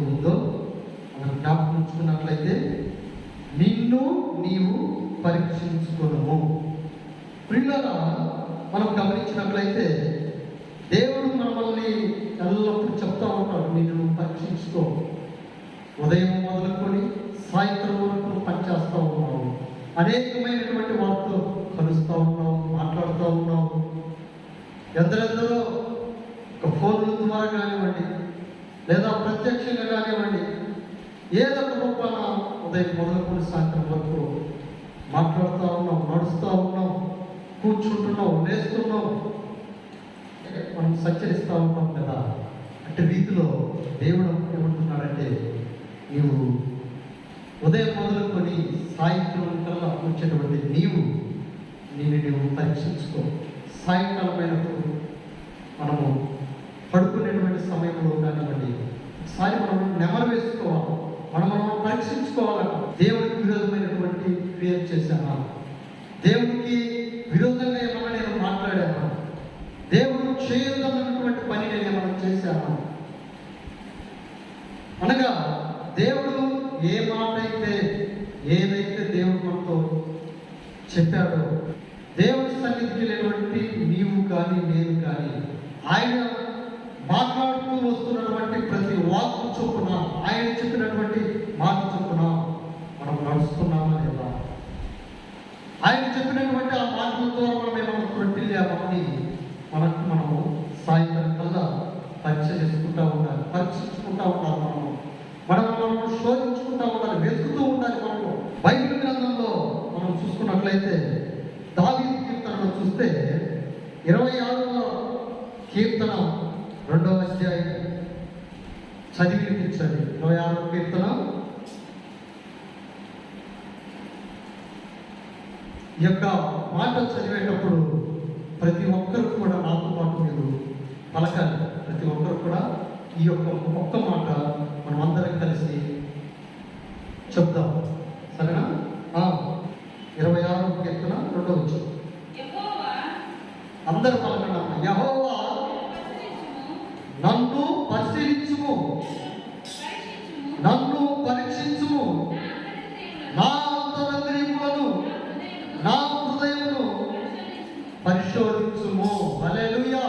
ఏదైతే ఉందో మనం జ్ఞాపకం ఉంచుకున్నట్లయితే నిన్ను నీవు పరీక్షించుకోను ప్రియులారా మనం గమనించినట్లయితే దేవుడు మనల్ని ఎల్లప్పుడూ చెప్తా ఉంటాడు నిన్ను పరీక్షించుకో. ఉదయం మొదలుకొని సాయంత్రం వరకు పనిచేస్తూ ఉన్నాము అనేకమైనటువంటి వారితో కలుస్తూ ఉన్నాం మాట్లాడుతూ ఉన్నాం ఎందరెందరో ఒక ఫోన్ల ద్వారా కానివ్వండి లేదా ప్రత్యక్షంగా కానివ్వండి ఏదో ఒక రూపాన ఉదయం మొదలుకొని సాయంత్రం వరకు మాట్లాడుతూ ఉన్నాం నడుస్తూ ఉన్నాం కూర్చుంటున్నాం లేస్తున్నాం. మనం సంచరిస్తూ ఉన్నాం కదా. అంటే రీతిలో దేవుడు ఏమంటున్నాడంటే నీవు ఉదయం మొదలుకొని సాయంత్రం కల్లా వచ్చేటువంటి నీవు నేను నీవు పరీక్షించుకో. సాయంకాలమైనప్పుడు మనము సమయంలో కానివ్వండి ఒకసారి మనం నెమరు వేసుకోవాలి. మనం మనం పరీక్షించుకోవాలి దేవుడికి విరోధమైనటువంటి క్రియలు చేశాను దేవుడికి విరోధంగా ఏమన్నా నేను మాట్లాడాను? దేవుడు చేయదన్నటువంటి పని నేను ఏమైనా చేశాను? అనగా దేవుడు ఏ మాట అయితే ఏదైతే దేవుడు మనతో చెప్పాడో దేవుడి సన్నిధికి లేనటువంటి నీవు కానీ నేను కానీ ఆయన మాట్లాడుతూ వస్తున్నటువంటి ప్రతి వాక్కు చొప్పున ఆయన చెప్పినటువంటి మాట చొప్పున మనం నడుస్తున్నామా లేదా? ఆయన చెప్పినటువంటి ఆ మాటల ద్వారా మనం ఏమైనా తొట్టిల్లామని మనకు మనము సాయంత్రం కల్లా పరీక్ష చేసుకుంటా ఉండాలి పరీక్షించుకుంటా ఉండాలి మనము. మనం మనము శోధించుకుంటా ఉండాలి వెతుకుతూ ఉండాలి మనము. బైబిల్ గ్రంథంలో మనం చూసుకున్నట్లయితే దావి కీర్తనలో చూస్తే ఇరవై ఆరవ కీర్తన రెండవ అధ్యాయం. చదివి వినిపించండి ఇరవై ఆరవ కీర్తన. ఈ యొక్క మాట చదివేటప్పుడు ప్రతి ఒక్కరు కూడా నాతో పాటు మీరు పలకాలి. ప్రతి ఒక్కరు కూడా ఈ యొక్క ఒక్క మాట మనం అందరం కలిసి చెప్దాం. సరేనా? ఇరవై ఆరు కీర్తన రెండో వచ్చు అందరు పలకండి యహోవా పరిశీలించుము, నన్ను పరిశీలించుము పరీక్షించుము, నన్ను పరీక్షించుము నా నా అంతరంద్రియములను హృదయమును నా హృదయమును పరిశోధించుము. పరిశోధించుము హల్లెలూయా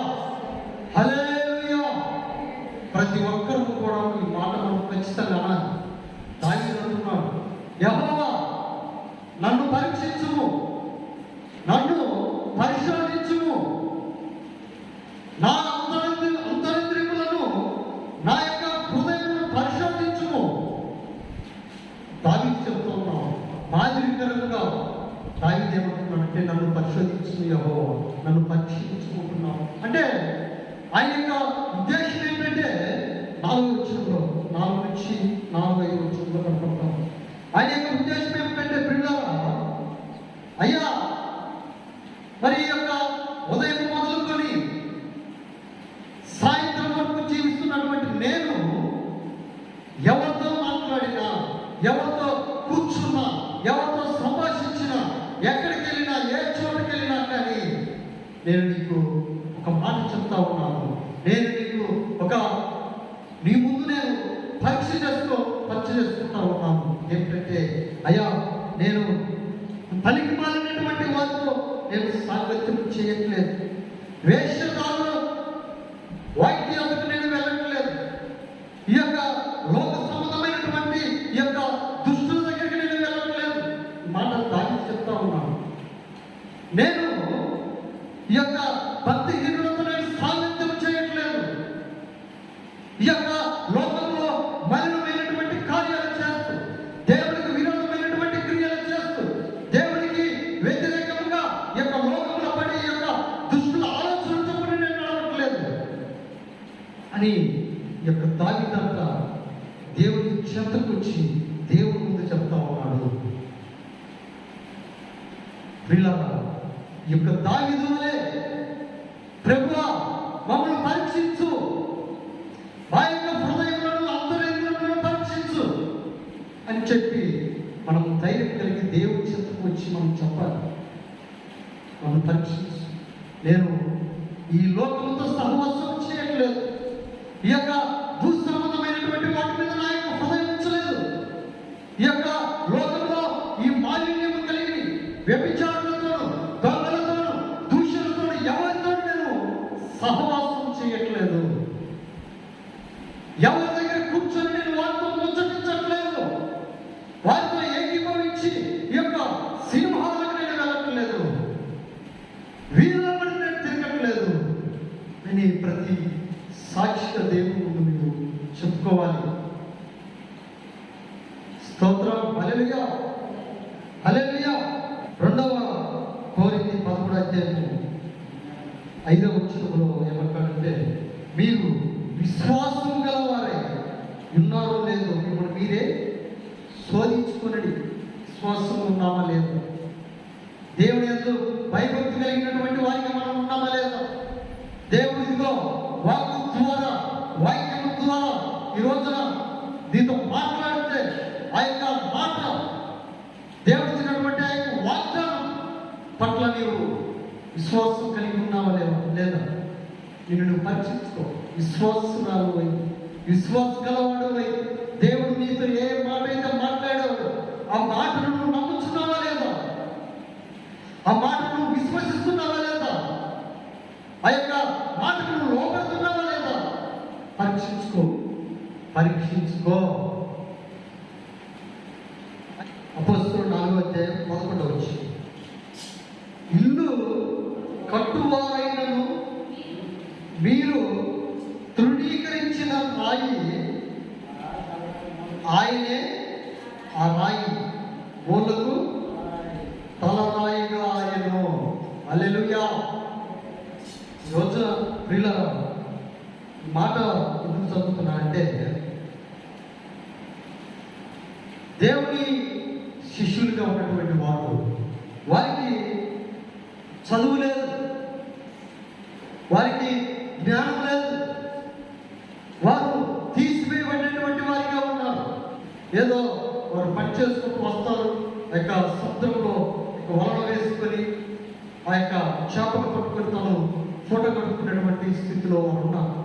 హల్లెలూయా ప్రతి ఒక్కరు కూడా ఈ మాట మనం ఖచ్చితంగా అనాలి దాని అంటున్నాడు యెహోవా నన్ను పరీక్షించుము నన్ను పరిశోధించుము నా అంతరంద్రి అంతరంద్రియములను నా యొక్క హృదయమును పరిశోధించుము దావీదు చెప్తున్నాం మాదిరికరంగా దావీదు ఏమంటున్నాడంటే నన్ను పరిశోధించు యహో నన్ను పరీక్షించుకుంటున్నావు అంటే ఆయన యొక్క ఉద్దేశం ఏంటంటే నాలుగు వచ్చంలో నాలుగు నుంచి నాలుగు ఐదు వచ్చంలో కనపడతాం ఆయన యొక్క ఉద్దేశం ఏమిటంటే పిల్లరా అయ్యా మరి ఈ యొక్క ఉదయం మొదలుకొని సాయంత్రం వరకు జీవిస్తున్నటువంటి నేను ఎవరితో మాట్లాడినా ఎవరితో కూర్చున్నా ఎవరితో సంభాషించినా ఎక్కడికి వెళ్ళినా ఏ చోటుకి వెళ్ళినా కానీ నేను నీకు ఒక మాట చెప్తా ఉన్నాను. నేను నీకు ఒక నీ ముందు నేను పరీక్ష చేసుకో పరీక్ష చేసుకుంటా ఉన్నాను. ఏమిటంటే అయ్యా నేను పనికి మాలినటువంటి వారితో నేను సాంగత్యం చేయట్లేదు. వేషధారులు వాటి నేను వెళ్ళట్లేదు. ఈ యొక్క లోక పిల్లరా ఈ యొక్క దావిదు వలె ప్రభువా మమ్మల్ని పరీక్షించు. మా యొక్క హృదయంలో అంతరంగములను పరీక్షించు అని చెప్పి మనం ధైర్యం కలిగి దేవుడి చెంతకు వచ్చి మనం చెప్పాలి. మనం పరీక్షించు. నేను ఈ లోకంతో సహవాసం చేయట్లేదు. ఈ యొక్క కోరింది పదమూడు అధ్యాయము ఐదవ వచ్చినప్పుడు ఏమంటాడంటే మీరు విశ్వాసం గలవారే. ఉన్నారో లేదో మిమ్మల్ని మీరే శోధించుకునడి. విశ్వాసం ఉన్నామా లేదు? దేవుని ఎందు భయభక్తి కలిగినటువంటి వారికి మనం ఉన్నామా లేదో? దేవుడు ఇదిగో వాక్కు ద్వారా వాక్యం ద్వారా ఈ రోజున దీంతో మాట్లాడితే ఆ యొక్క మాట దేవుడు ఇచ్చినటువంటి ఆ యొక్క వాగ్దానం పట్ల నీవు విశ్వాసం కలిగి ఉన్నావా లేవా లేదా? నిన్ను నువ్వు పరీక్షించుకో. విశ్వాసరాలు అయి విశ్వాస గలవాడు అయి దేవుడు నీతో ఏ మాట అయితే మాట్లాడావు ఆ మాటను నువ్వు నమ్ముతున్నావా లేదా? ఆ మాటను నువ్వు విశ్వసిస్తున్నావా లేదా? ఆ యొక్క మాటకు నువ్వు లోపడుతున్నావా లేదా? పరీక్షించుకో. పరీక్షించుకో అపోస్తులు నాలుగో అధ్యాయం పదకొండవ వచ్చి ఇల్లు కట్టువారైనను మీరు తృణీకరించిన రాయి ఆయనే ఆ రాయి మూలకు తలరాయిగా ఆయను అల్లెలుయా రోజు ప్రియుల మాట ఎందుకు చదువుతున్నా అంటే దేవుని శిష్యులుగా ఉన్నటువంటి వారు వారికి చదువు లేదు. వారికి జ్ఞానం లేదు వారు తీసివేయబడినటువంటి వారిగా ఉన్నారు ఏదో వారు పని చేసుకుంటూ వస్తారు. ఆ యొక్క సముద్రంలో ఒక వలన వేసుకొని ఆ యొక్క చేపలు పట్టుకొని తాను ఫోటో కట్టుకునేటువంటి స్థితిలో వారు ఉన్నారు.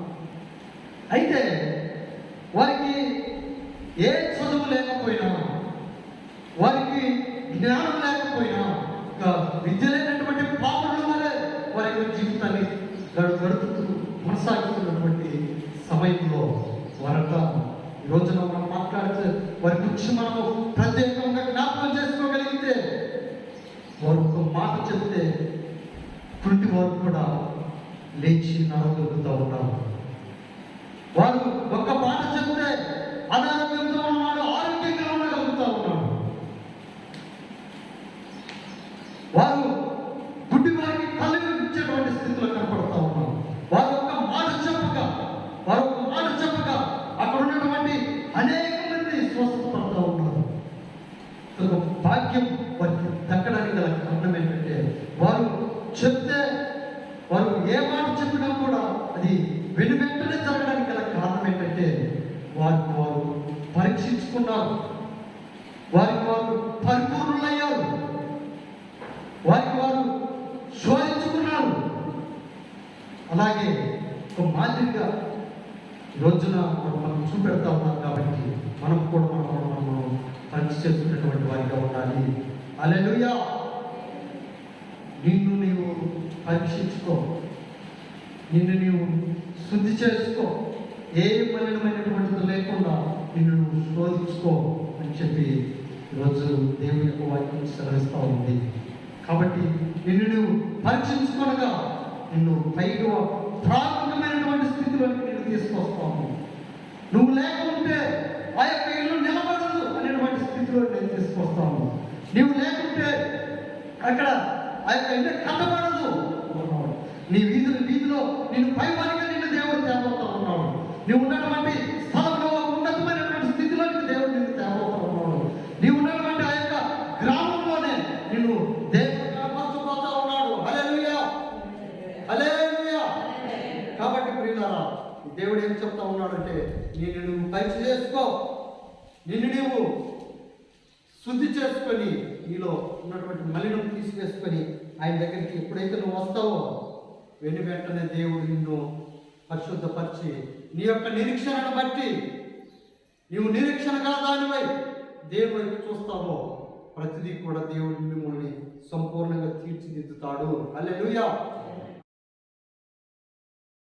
అయితే వారికి ఏ చదువు లేకపోయినా వారికి జ్ఞానం లేకపోయినా ఒక విద్య లేనటువంటి పాపలు వలె వారి యొక్క జీవితాన్ని గడు గడుపుతూ కొనసాగుతున్నటువంటి సమయంలో వారంతా ఈ రోజున మాట్లాడితే వారి గురించి మనము ప్రత్యేకంగా జ్ఞాపకం చేసుకోగలిగితే వారు ఒక మాట చెప్తే పుట్టి వారు కూడా లేచి నడవగలుగుతూ ఉంటారు వారు ఒక్క మాట చెప్తే అనారోగ్యంతో ఉన్నాడు ఆరోగ్యంగా ఉండగలుగుతూ ఉన్నాడు. వారు గుడ్డి వారికి కళ్ళు ఇచ్చేటువంటి స్థితిలో కనపడతా ఉన్నారు. వారు ఒక మాట చెప్పక వారు ఒక మాట చెప్పక అక్కడ ఉన్నటువంటి అనేక మంది స్వస్థత పడుతూ ఉన్నారు ఒక భాగ్యం వారికి దక్కడానికి గల కారణం ఏంటంటే వారు చెప్తే వారు ఏ మాట చెప్పినా కూడా అది వెను వెంటనే జరగడానికి గల కారణం ఏంటంటే వారికి వారు పరీక్షించుకున్నారు వారికి వారు పరిపూర్ణులయ్యారు వారికి వారు శోధించుకున్నారు అలాగే ఒక మాదిరిగా రోజున మనం చూపెడతా ఉన్నాం కాబట్టి మనం కూడా మనం కూడా మనం పరీక్ష చేసుకునేటువంటి వారిగా ఉండాలి. అలెలుయా నిన్ను నీవు పరీక్షించుకో. నిన్ను నీవు శుద్ధి చేసుకో. ఏ మలినమైనటువంటిది లేకుండా నిన్ను నువ్వు శోధించుకో అని చెప్పి ఈరోజు దేవుని యొక్క వాక్యం సెలవిస్తూ ఉంది. కాబట్టి నిన్ను నువ్వు పరీక్షించుకోనగా నిన్ను పైకి ప్రాథమికమైనటువంటి స్థితిలోకి నేను తీసుకొస్తాను. నువ్వు లేకుంటే ఆ యొక్క ఇల్లు నిలబడదు అనేటువంటి స్థితిలో నేను తీసుకొస్తాను. నువ్వు లేకుంటే అక్కడ ఆ యొక్క ఇల్లు కట్టబడదు నీ వీధులు వీధిలో నేను పైవారిగా నిన్ను దేవుడు తేబోతా ఉన్నాడు. నీవు ఉన్నటువంటి స్థలం ఒక ఉన్నతమైనటువంటి స్థితిలోకి దేవుడు నిన్ను తేబోతా ఉన్నాడు నీవు ఉన్నటువంటి ఆ యొక్క గ్రామంలోనే నిన్ను దేవుడు కనపరచబోతా ఉన్నాడు హల్లెలూయా హల్లెలూయా కాబట్టి ప్రియులారా దేవుడు ఏం చెప్తా ఉన్నాడంటే నిన్ను నువ్వు పరీక్ష చేసుకో. నిన్ను నీవు శుద్ధి చేసుకొని నీలో ఉన్నటువంటి మలినం తీసివేసుకొని ఆయన దగ్గరికి ఎప్పుడైతే నువ్వు వస్తావో వెను వెంటనే దేవుడు నిన్ను పరిశుద్ధపరిచి నీ యొక్క నిరీక్షణను బట్టి నీవు నిరీక్షణ గల దానివై దేవుడు వైపు చూస్తావో ప్రతిదీ కూడా దేవుడు మిమ్మల్ని సంపూర్ణంగా తీర్చిదిద్దుతాడు. అల్లెలుయా